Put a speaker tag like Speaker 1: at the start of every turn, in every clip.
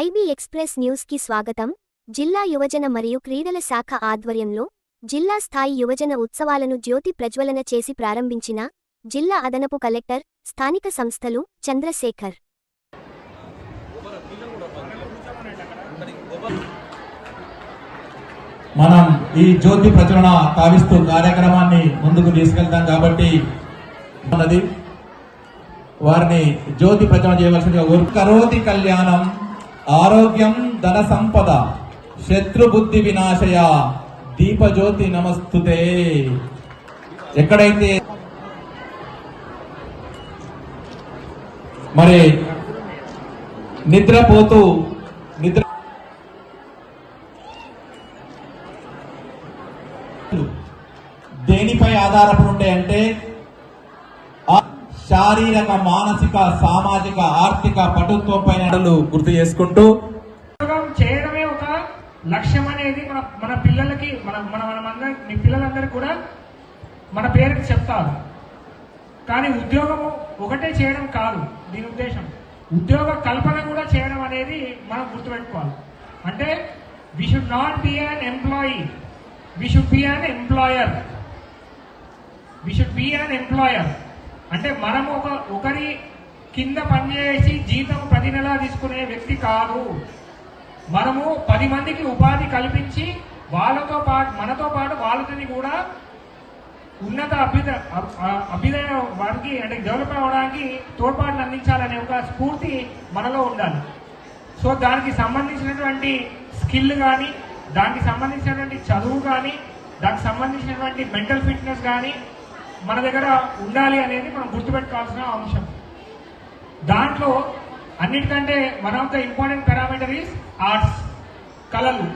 Speaker 1: IB express న్యూస్కి స్వాగతం. జిల్లా యువజన మరియు క్రీడల శాఖ ఆధ్వర్యంలో జిల్లా స్థాయి యువజన ఉత్సవాలను జ్యోతి ప్రజ్వలన చేసి ప్రారంభించిన జిల్లా అదనపు కలెక్టర్ స్థానిక సంస్థలు చంద్రశేఖర్.
Speaker 2: మనం ఈ జ్యోతి ప్రచురణ కావిస్తూ కార్యక్రమాన్ని ముందుకు తీసుకెళ్తాం కాబట్టి ఉన్నది. వారిని జ్యోతి ప్రచురణ చేయవలసిందిగా కరోతి కళ్యాణం ఆరోగ్యం ధన సంపద శత్రు బుద్ధి వినాశయ దీపజ్యోతి నమస్తుతే. ఎక్కడైతే మరి నిద్రపోతూ నిద్ర దేనిపై ఆధారపడి ఉంటాయంటే అంటే శారీరక మానసిక సామాజిక ఆర్థిక పటుత్వం పైన గుర్తు చేసుకుంటూ
Speaker 3: ఉద్యోగం చేయడమే ఒక లక్ష్యం అనేది మన మన పిల్లలకి మన మన మనమందరం మీ పిల్లలందరూ కూడా మన పేరుకి చెప్తారు. కానీ ఉద్యోగము ఒకటే చేయడం కాదు దీని ఉద్దేశం. ఉద్యోగ కల్పన కూడా చేయడం అనేది మనం గుర్తుపెట్టుకోవాలి. అంటే we should not be an employee we should be an employer we should be an employer అంటే మనం ఒక ఒకరి కింద పనిచేసి జీతం ప్రతి నెలా తీసుకునే వ్యక్తి కాదు. మనము పది మందికి ఉపాధి కల్పించి వాళ్ళతో పాటు మనతో పాటు వాళ్ళని కూడా ఉన్నత అభ్యుద అభ్యుదయ వారికి అంటే డెవలప్ అవ్వడానికి తోడ్పాటును అందించాలనే ఒక స్ఫూర్తి మనలో ఉండాలి. సో దానికి సంబంధించినటువంటి స్కిల్ కానీ దానికి సంబంధించినటువంటి చదువు కానీ దానికి సంబంధించినటువంటి మెంటల్ ఫిట్నెస్ కానీ మన దగ్గర ఉండాలి అనేది మనం గుర్తుపెట్టుకోవాల్సిన అంశం. దాంట్లో అన్నిటికంటే one of the important parameter is arts కళలు.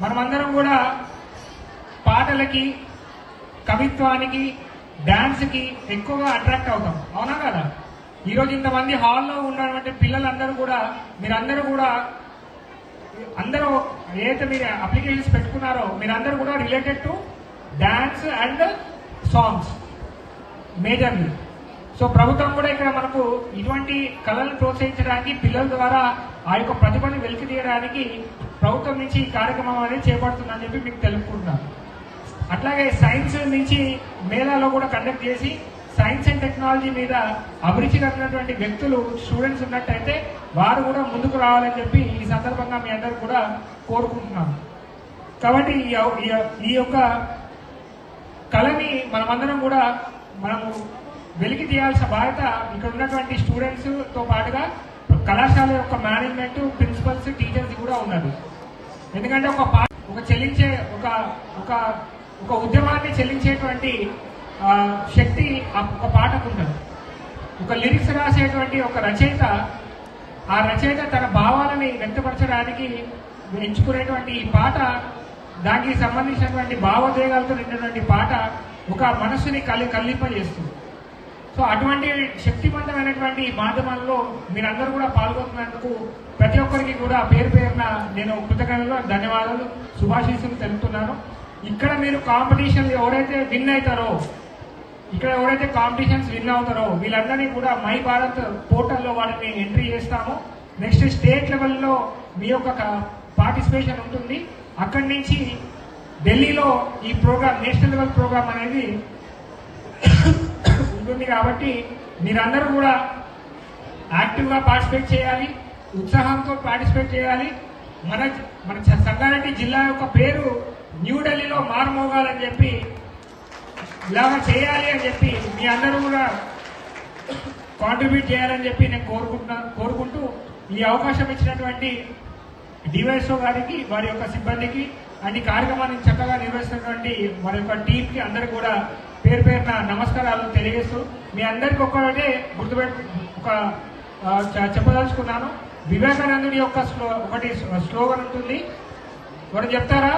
Speaker 3: మనమందరం కూడా పాటలకి కవిత్వానికి డ్యాన్స్కి ఎక్కువగా అట్రాక్ట్ అవుతాం. అవునా కదా? ఈరోజు ఇంతమంది హాల్లో ఉన్నటువంటి పిల్లలందరూ కూడా మీరందరూ కూడా అందరూ ఏదైతే మీరు అప్లికేషన్స్ పెట్టుకున్నారో మీరందరూ కూడా related to dance and songs majorly so ప్రభుత్వం కూడా ఇక్కడ మనకు ఇటువంటి కళలను ప్రోత్సహించడానికి పిల్లల ద్వారా ఆ యొక్క ప్రతిభను వెలికి తీయడానికి ప్రభుత్వం నుంచి ఈ కార్యక్రమం అనేది చేపడుతుందని చెప్పి మీకు తెలుపుకుంటున్నాను. అట్లాగే సైన్స్ నుంచి మేళాలో కూడా కండక్ట్ చేసి సైన్స్ అండ్ టెక్నాలజీ మీద అభిరుచి కలిగినటువంటి వ్యక్తులు స్టూడెంట్స్ ఉన్నట్టయితే వారు కూడా ముందుకు రావాలని చెప్పి ఈ సందర్భంగా మీ అందరూ కూడా కోరుకుంటున్నాను. కాబట్టి ఈ ఈ యొక్క కళని మనమందరం కూడా మనము వెలికి తీయాల్సిన బాధ్యత ఇక్కడ ఉన్నటువంటి స్టూడెంట్స్తో పాటుగా కళాశాల యొక్క మేనేజ్మెంట్ ప్రిన్సిపల్స్ టీచర్స్ కూడా ఉన్నది ఎందుకంటే ఒక ఒక చెల్లించే ఒక ఒక ఒక ఉద్యమాన్ని చెల్లించేటువంటి శక్తి ఆ ఒక పాటకు ఉంటుంది ఒక లిరిక్స్ రాసేటువంటి ఒక రచయిత ఆ రచయిత తన భావాలని వ్యక్తపరచడానికి ఎంచుకునేటువంటి ఈ పాట దానికి సంబంధించినటువంటి భావోద్వేగాలతో నిండినటువంటి పాట ఒక మనస్సుని కలి కల్లింపజేస్తుంది. సో అటువంటి శక్తివంతమైనటువంటి మాధ్యమాల్లో మీరందరూ కూడా పాల్గొతున్నందుకు ప్రతి ఒక్కరికి కూడా పేరు పేరున నేను కృతజ్ఞతలు ధన్యవాదాలు శుభాశీస్సులు తెలుపుతున్నాను. ఇక్కడ మీరు కాంపిటీషన్ ఎవరైతే విన్ అవుతారో ఇక్కడ ఎవరైతే కాంపిటీషన్స్ విన్ అవుతారో వీళ్ళందరినీ కూడా మై భారత్ పోర్టల్లో వాళ్ళని ఎంట్రీ చేస్తాము. నెక్స్ట్ స్టేట్ లెవెల్లో మీ యొక్క పార్టిసిపేషన్ ఉంటుంది. అక్కడి నుంచి ఢిల్లీలో ఈ ప్రోగ్రామ్ నేషనల్ లెవెల్ ప్రోగ్రామ్ అనేది ఉంటుంది కాబట్టి మీరందరూ కూడా యాక్టివ్గా పార్టిసిపేట్ చేయాలి ఉత్సాహంతో పార్టిసిపేట్ చేయాలి. మన మన చ- సంగారెడ్డి జిల్లా యొక్క పేరు న్యూఢిల్లీలో మారుమోగాలని చెప్పి ఇలాగ చేయాలి అని చెప్పి మీ అందరూ కూడా కాంట్రిబ్యూట్ చేయాలని చెప్పి నేను కోరుకుంటున్నాను కోరుకుంటూ ఈ అవకాశం ఇచ్చినటువంటి డివైఎస్ఓ గారికి వారి యొక్క సిబ్బందికి అండ్ ఈ కార్యక్రమాన్ని చక్కగా నిర్వహిస్తున్నటువంటి వారి యొక్క టీంకి అందరు కూడా పేరు పేరున నమస్కారాలు తెలియజేస్తూ మీ అందరికి ఒక్కటే గుర్తుపెట్టు ఒక చెప్పదలుచుకున్నాను. వివేకానందుడి యొక్క స్లో ఒకటి స్లోగన్ ఉంటుంది. ఎవరు చెప్తారా?